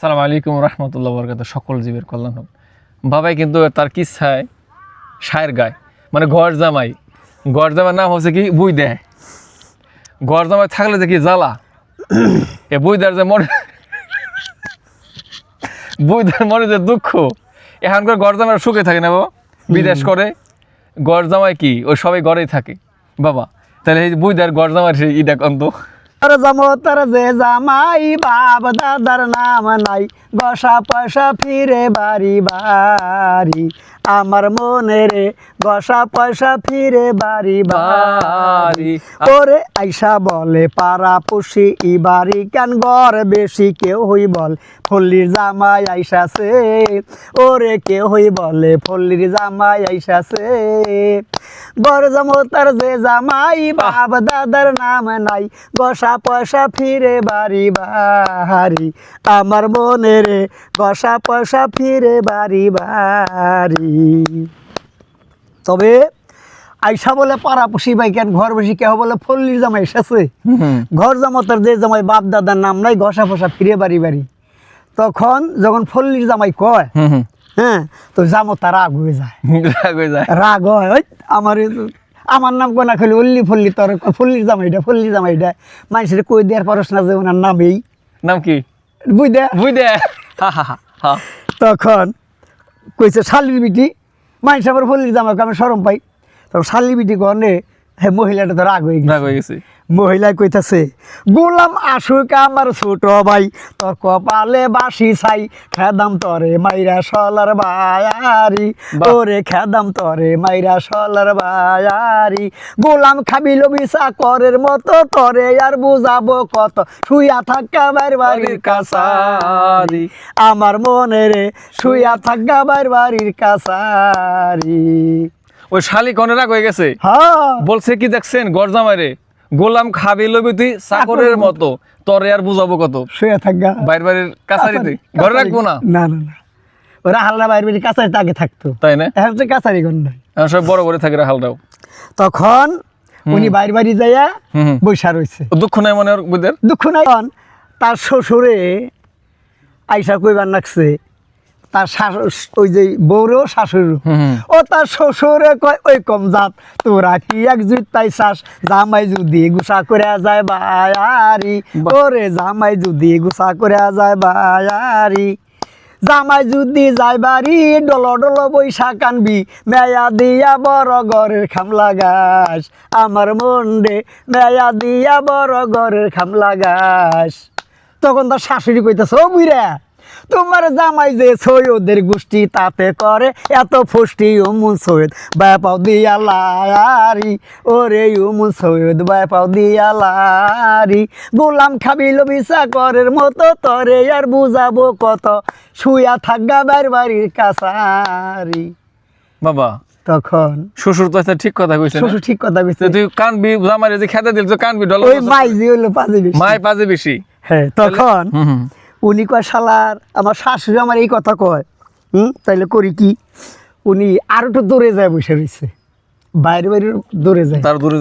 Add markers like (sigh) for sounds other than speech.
সালাম আলাইকুম রহমতুল্লাহ বরকাত সকল জীবের কল্যাণ হোক। বাবাই কিন্তু তার কিচ্ছায় সায়ের গায় মানে ঘর জামাই। ঘর জামার নাম হচ্ছে কি বুই দেয় ঘর জামাই থাকলে যে কি জ্বালা। এ বুই দেয় যে মনে বুই দেয় মনে যে দুঃখ। এখনকার ঘর জামাই সুখে থাকে না বাবা? বিদেশ করে। ঘর জামাই কি? ওই সবাই ঘরেই থাকে। বাবা তাহলে এই বুই দেয় ঘর জামাই সেই ইটা কন্ত তার জমতর যে জামাই বাপ দাদার নাম নাই। গসা পয়সা ফিরে বাড়ি বাড়ি আমার মনে রে গসা পয়সা ফিরে বাড়ি বাড়ি। ওরে আইসা বলে পাড়া পুষি ই বাড়ি কেন ঘর বেশি? কেউ হই বল ফল্লির জামাই আইসাছে। ওরে কেউ হই বলে ফল্লির জামাই আইসাছে। বর জমতার যে জামাই বাপ দাদার নাম নাই। গসা পয়সা ফিরে বাড়ি বাড়ি। আমার মনে রে গসা পয়সা ফিরে বাড়ি বাড়ি। তবে আইসা বলে পাড়া পুষি ভাই কেন ঘর বসি কেউ বলে ফল্লির জামাই এসেছে? ঘর জামাতার যে জামাই বাপ দাদার নাম নাই ঘষা ফসা ফিরে বাড়ি বাড়ি। তখন যখন ফল্লির জামাই কয় হ্যাঁ তো জামতা রাগ হয়ে যায়। (laughs) রাগ হয়ে যায়। রাগ হয় ওই আমার আমার নাম কোনা খেলে অল্লি ফল্লি তোর ফল্লির জামাইটা ফল্লির জামাইটা। মানুষের কই দেওয়ার পরশ না যে ওনার নামেই নাম কি? বুঝ দে বুঝ দে তখন কইছে শালির বিটি মানুষ আবার ফল্লির জামাই আমি সরম পাই। তখন শালির বিটি হ্যাঁ মহিলাটা তো রাগ হয়ে গেছে। মহিলা কইতাছে গোলাম আশুক আমার ছোট ভাই তোর কপালে বাসি ছাই খেদাম তরে মাইরা সলার বায়ারি। ওরে খেদাম তরে মাইরা সলার বায়ারি গোলাম খাবিল বিসা করের মতো তরে আর বুঝাবো কত শুইয়া থাকা বাইর বাড়ির কাছারি আমার মনে রে শুইয়া থাকা বাইর বাড়ির কাছারি। ওই শালি কনে রাগ হয়ে গেছে? হ্যাঁ। বলছে কি দেখছেন গরজামাইরে গোলাম খাবি লবি তুই চাকরের মতো। তরে আর বুঝাবো কত? শুয়ে থাকা বাইর কাছারিতে ঘরে রাখব না? না না না। ওরা হালনা বাইরে কাছারিতে আগে থাকতো। তাই না? এখন তো কাছারি ঘর এখন সব বড় করে থাকে হালটাও তখন উনি বাইরে বাড়ি যাইয়া বৈশা রয়েছে দুঃখ নাই মনে ওর দুঃখ নাই। তার শ্বশুরে আইসা কইবার লাগছে তার শাশুর ওই যে বউরেও হুম হুম। ও তার শ্বশুরে কয় ওই কম জাত তোরা কি এক জুত তাই চাস জামাই যদি গুসা করে যায় বায়ারি। ওরে জামাই যদি গুসা করে যায় বায়ারি জামাই যদি যায় বাড়ি ডল ডল বৈশা কানবি মেয়া দিয়া বড় ঘরের খামলা গাছ আমার মন্ডে মেয়া দিয়া বড় ঘরের খামলা গাছ তখন তার শাশুড়ি কইতেছে ও বুইরা তোমার জামাই যে সৈয়দের গোষ্ঠী তাতে করে এত ফুষ্টি উমুন সৈয়দ। ব্যাপাও দিয়া লারি ওরে উমুন সৈয়দ ব্যাপাও দিয়া লারি। গোলাম খাবিল বিচা করের মতো তরে আর বুঝাবো কত শুয়া থাকগা বাইর বাড়ির কাছারি। বাবা তখন শ্বশুর তো ঠিক কথা কইছে? শ্বশুর ঠিক কথা কইছে। যে তুই কানবি জামাইরে যে খেতে দিল তো কানবি ডল ওই মাইজি হইল পাঁচে বেশি। মায় পাজে বেশি। হ্যাঁ তখন উনি কয়, শালার, আমার শাশুড়ি আমার এই কথা কয়। হুম? তাইলে করি কি? উনি আরও তো দৌড়ে যায় বসে রয়েছে বাইরে বাইরে দৌড়ে যায়। তার দূরে